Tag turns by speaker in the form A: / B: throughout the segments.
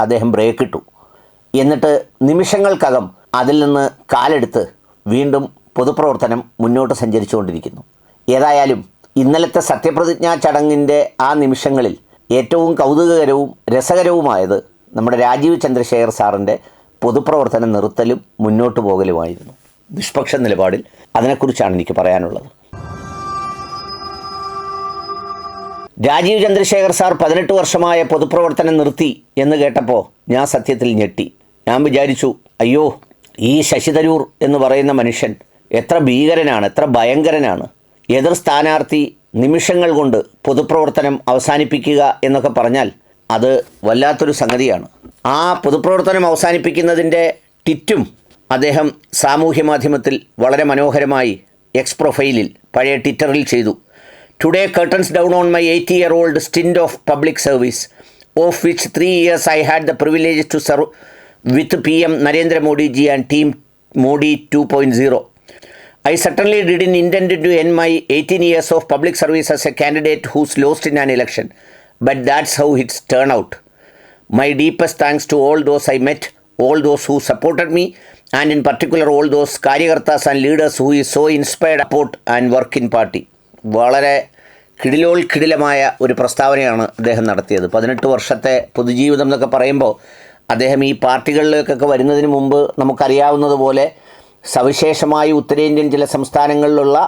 A: അദ്ദേഹം ബ്രേക്ക് ഇട്ടു. എന്നിട്ട് നിമിഷങ്ങൾക്കകം അതിൽ നിന്ന് കാലെടുത്ത് വീണ്ടും പൊതുപ്രവർത്തനം മുന്നോട്ട് സഞ്ചരിച്ചുകൊണ്ടിരിക്കുന്നു. ഏതായാലും ഇന്നലത്തെ സത്യപ്രതിജ്ഞാ ചടങ്ങിന്റെ ആ നിമിഷങ്ങളിൽ ഏറ്റവും കൗതുകകരവും രസകരവുമായത് നമ്മുടെ രാജീവ് ചന്ദ്രശേഖർ സാറിന്റെ പൊതുപ്രവർത്തനം നിർത്തലും മുന്നോട്ട് പോകലുമായിരുന്നു. നിഷ്പക്ഷ നിലപാടിൽ അതിനെക്കുറിച്ചാണ് എനിക്ക് പറയാനുള്ളത്. രാജീവ് ചന്ദ്രശേഖർ സാർ പതിനെട്ട് വർഷമായ പൊതുപ്രവർത്തനം നിർത്തി എന്ന് കേട്ടപ്പോൾ ഞാൻ സത്യത്തിൽ ഞെട്ടി. ഞാൻ വിചാരിച്ചു അയ്യോ ഈ ശശിതരൂർ എന്ന് പറയുന്ന മനുഷ്യൻ എത്ര ഭീകരനാണ് എത്ര ഭയങ്കരനാണ്. എതിർ സ്ഥാനാർത്ഥി നിമിഷങ്ങൾ കൊണ്ട് പൊതുപ്രവർത്തനം അവസാനിപ്പിക്കുക എന്നൊക്കെ പറഞ്ഞാൽ അത് വല്ലാത്തൊരു സംഗതിയാണ്. ആ പൊതുപ്രവർത്തനം അവസാനിപ്പിക്കുന്നതിന്റെ ടിറ്റും അദ്ദേഹം സാമൂഹ്യ മാധ്യമത്തിൽ വളരെ മനോഹരമായി എക്സ് പ്രൊഫൈലിൽ പഴയ ട്വിറ്ററിൽ ചെയ്തു. Today, curtains down on my 80 year old stint of public service, of which three years I had the privilege to serve with PM Narendra Modi ji and Team Modi 2.0. I certainly didn't intend to end my 18 years of public service as a candidate who's lost in an election, but that's how it's turned out. My deepest thanks to all those I met, all those who supported me, and in particular all those karyakartas and leaders who is so inspired about and work in party. വളരെ കിടിലോൾ കിടിലമായ ഒരു പ്രസ്താവനയാണ് അദ്ദേഹം നടത്തിയത്. പതിനെട്ട് വർഷത്തെ പൊതുജീവിതം എന്നൊക്കെ പറയുമ്പോൾ അദ്ദേഹം ഈ പാർട്ടികളിലേക്കൊക്കെ വരുന്നതിന് മുമ്പ് നമുക്കറിയാവുന്നതുപോലെ സവിശേഷമായി ഉത്തരേന്ത്യൻ ചില സംസ്ഥാനങ്ങളിലുള്ള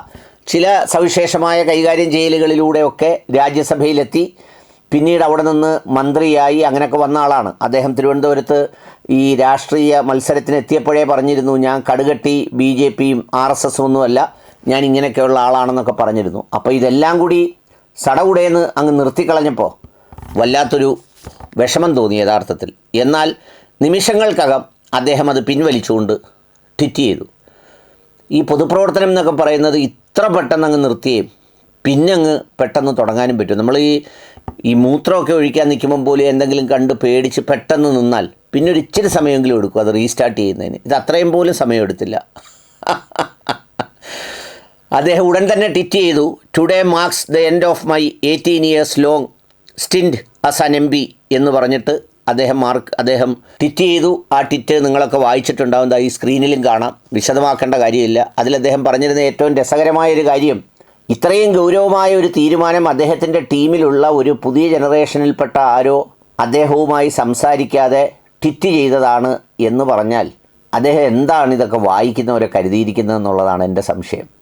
A: ചില സവിശേഷമായ കൈകാര്യം ചെയ്യലുകളിലൂടെയൊക്കെ രാജ്യസഭയിലെത്തി പിന്നീട് അവിടെ നിന്ന് മന്ത്രിയായി അങ്ങനെയൊക്കെ വന്ന ആളാണ്. അദ്ദേഹം തിരുവനന്തപുരത്ത് ഈ രാഷ്ട്രീയ മത്സരത്തിന് എത്തിയപ്പോഴേ പറഞ്ഞിരുന്നു ഞാൻ കടുകട്ടി ബി ജെ പിയും ആർ എസ് എസും ഒന്നുമല്ല ഞാൻ ഇങ്ങനെയൊക്കെയുള്ള ആളാണെന്നൊക്കെ പറഞ്ഞിരുന്നു. അപ്പോൾ ഇതെല്ലാം കൂടി സടകുടേന്ന് അങ്ങ് നിർത്തിക്കളഞ്ഞപ്പോൾ വല്ലാത്തൊരു വിഷമം തോന്നി യഥാർത്ഥത്തിൽ. എന്നാൽ നിമിഷങ്ങൾക്കകം അദ്ദേഹം അത് പിൻവലിച്ചുകൊണ്ട് ട്വിറ്റ് ചെയ്തു. ഈ പൊതുപ്രവർത്തനം എന്നൊക്കെ പറയുന്നത് ഇത്ര പെട്ടെന്ന് അങ്ങ് നിർത്തിയേ പിന്നെ അങ്ങ് പെട്ടെന്ന് തുടങ്ങാനും പറ്റും. നമ്മൾ ഈ ഈ മൂത്രമൊക്കെ ഒഴിക്കാൻ നിൽക്കുമ്പോൾ പോലും എന്തെങ്കിലും കണ്ട് പേടിച്ച് പെട്ടെന്ന് നിന്നാൽ പിന്നെ ഇച്ചിരി സമയമെങ്കിലും എടുക്കും അത് റീസ്റ്റാർട്ട് ചെയ്യുന്നതിന്. ഇത് അത്രയും പോലും സമയം എടുത്തില്ല അദ്ദേഹം ഉടൻ തന്നെ ട്വിറ്റ് ചെയ്തു today marks the end of my eighteen years long stint as an M P എന്ന് പറഞ്ഞിട്ട് അദ്ദേഹം മാർക്ക് അദ്ദേഹം ട്വിറ്റ് ചെയ്തു. ആ ട്വിറ്റ് നിങ്ങളൊക്കെ വായിച്ചിട്ടുണ്ടാവും. ഈ സ്ക്രീനിലും കാണാം. വിശദമാക്കേണ്ട കാര്യമില്ല. അതിൽ അദ്ദേഹം പറഞ്ഞിരുന്ന ഏറ്റവും രസകരമായ ഒരു കാര്യം ഇത്രയും ഗൗരവമായ ഒരു തീരുമാനം അദ്ദേഹത്തിന്റെ ടീമിലുള്ള ഒരു പുതിയ ജനറേഷനിൽപ്പെട്ട ആരോ അദ്ദേഹവുമായി സംസാരിക്കാതെ ട്വിറ്റ് ചെയ്തതാണ് എന്ന് പറഞ്ഞാൽ അദ്ദേഹം എന്താണ് ഇതൊക്കെ വായിക്കുന്നവരെ കരുതിയിരിക്കുന്നത് എന്നുള്ളതാണ് എന്റെ സംശയം.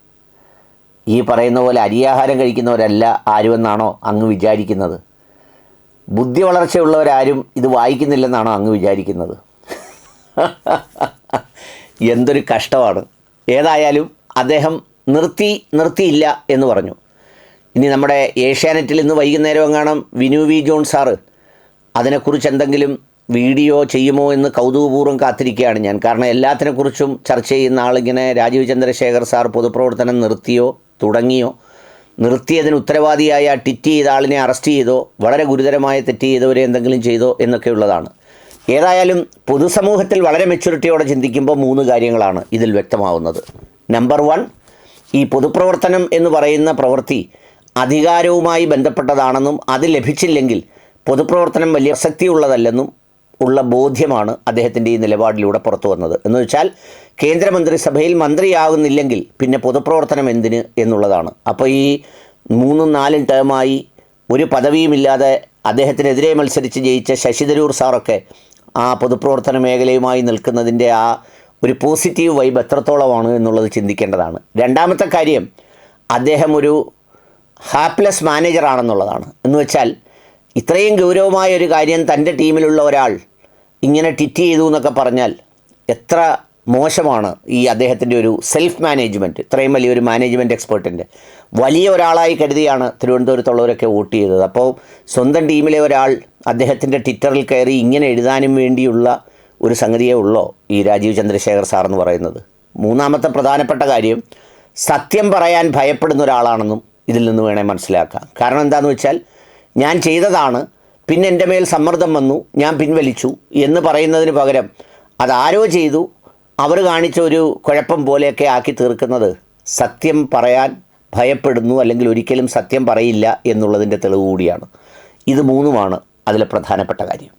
A: ഈ പറയുന്ന പോലെ അരിയാഹാരം കഴിക്കുന്നവരല്ല ആരുമെന്നാണോ അങ്ങ് വിചാരിക്കുന്നത്. ബുദ്ധി വളർച്ചയുള്ളവരാരും ഇത് വായിക്കുന്നില്ലെന്നാണോ അങ്ങ് വിചാരിക്കുന്നത്. എന്തൊരു കഷ്ടമാണ്. ഏതായാലും അദ്ദേഹം നിർത്തി നിർത്തിയില്ല എന്ന് പറഞ്ഞു. ഇനി നമ്മുടെ ഏഷ്യാനെറ്റിൽ ഇന്ന് വൈകുന്നേരം എങ്ങാണം വിനു വി ജോൺ സാറ് അതിനെക്കുറിച്ച് എന്തെങ്കിലും വീഡിയോ ചെയ്യുമോ എന്ന് കൗതുകപൂർവം കാത്തിരിക്കുകയാണ് ഞാൻ. കാരണം എല്ലാത്തിനെക്കുറിച്ചും ചർച്ച ചെയ്യുന്ന ആളിങ്ങനെ രാജീവ് ചന്ദ്രശേഖർ സാർ പൊതുപ്രവർത്തനം നിർത്തിയോ തുടങ്ങിയോ? നിർത്തിയതിന് ഉത്തരവാദിയായ ടിറ്റ് ചെയ്ത ആളിനെ അറസ്റ്റ് ചെയ്തോ? വളരെ ഗുരുതരമായ തെറ്റ് ചെയ്തവരെ എന്തെങ്കിലും ചെയ്തോ? എന്നൊക്കെയുള്ളതാണ്. ഏതായാലും പൊതുസമൂഹത്തിൽ വളരെ മെച്യൂരിറ്റിയോടെ ചിന്തിക്കുമ്പോൾ മൂന്ന് കാര്യങ്ങളാണ് ഇതിൽ വ്യക്തമാവുന്നത്. നമ്പർ വൺ ഈ പൊതുപ്രവർത്തനം എന്ന് പറയുന്ന പ്രവൃത്തി അധികാരവുമായി ബന്ധപ്പെട്ടതാണെന്നും അത് ലഭിച്ചില്ലെങ്കിൽ പൊതുപ്രവർത്തനം വലിയ പ്രസക്തിയുള്ളതല്ലെന്നും ഉള്ള ബോധ്യമാണ് അദ്ദേഹത്തിന്റെ ഈ നിലപാടിലൂടെ പുറത്തു വന്നത്. എന്ന് വെച്ചാൽ കേന്ദ്രമന്ത്രിസഭയിൽ മന്ത്രിയാകുന്നില്ലെങ്കിൽ പിന്നെ പൊതുപ്രവർത്തനം എന്തിന് എന്നുള്ളതാണ്. അപ്പോൾ ഈ മൂന്നും നാലും ടേമായി ഒരു പദവിയുമില്ലാതെ അദ്ദേഹത്തിനെതിരെ മത്സരിച്ച് ജയിച്ച ശശി തരൂർ സാറൊക്കെ ആ പൊതുപ്രവർത്തന മേഖലയുമായി നിൽക്കുന്നതിന്റെ ആ ഒരു പോസിറ്റീവ് വൈബ് എത്രത്തോളമാണ് എന്നുള്ളത് ചിന്തിക്കേണ്ടതാണ്. രണ്ടാമത്തെ കാര്യം അദ്ദേഹം ഒരു ഹാപ്ലെസ് മാനേജറാണെന്നുള്ളതാണ് എന്ന് വെച്ചാൽ ഇത്രയും ഗൗരവമായ ഒരു കാര്യം തന്റെ ടീമിലുള്ള ഒരാൾ ഇങ്ങനെ ട്വിറ്റ് ചെയ്തു എന്നൊക്കെ പറഞ്ഞാൽ എത്ര മോശമാണ് ഈ അദ്ദേഹത്തിന്റെ ഒരു സെൽഫ് മാനേജ്മെന്റ് ഇത്രയും വലിയൊരു മാനേജ്മെന്റ് എക്സ്പേർട്ടിന്റെ വലിയ ഒരാളായി കരുതിയാണ് തിരുവനന്തപുരത്തുള്ളവരൊക്കെ വോട്ട് ചെയ്തത്. അപ്പോൾ സ്വന്തം ടീമിലെ ഒരാൾ അദ്ദേഹത്തിന്റെ ട്വിറ്ററിൽ കയറി ഇങ്ങനെ എഴുതാനും വേണ്ടിയുള്ള ഒരു സംഗതിയേ ഉള്ളോ ഈ രാജീവ് ചന്ദ്രശേഖർ സാർ എന്ന് പറയുന്നത്? മൂന്നാമത്തെ പ്രധാനപ്പെട്ട കാര്യം സത്യം പറയാൻ ഭയപ്പെടുന്ന ഒരാളാണെന്നും ഇതിൽ നിന്ന് വേണേൽ മനസ്സിലാക്കാം. കാരണം എന്താണെന്ന് വെച്ചാൽ ഞാൻ ചെയ്തതാണ് പിന്നെ എന്റെ മേൽ സമ്മർദ്ദം വന്നു ഞാൻ പിൻവലിച്ചു എന്ന് പറയുന്നതിന് പകരം അതാരോ ചെയ്തു അവർ കാണിച്ച ഒരു കുഴപ്പം പോലെയൊക്കെ ആക്കി തീർക്കുന്നത് സത്യം പറയാൻ ഭയപ്പെടുന്നു അല്ലെങ്കിൽ ഒരിക്കലും സത്യം പറയില്ല എന്നുള്ളതിന്റെ തെളിവ് കൂടിയാണ്. ഇത് മൂന്നുമാണ് അതിലെ പ്രധാനപ്പെട്ട കാര്യം.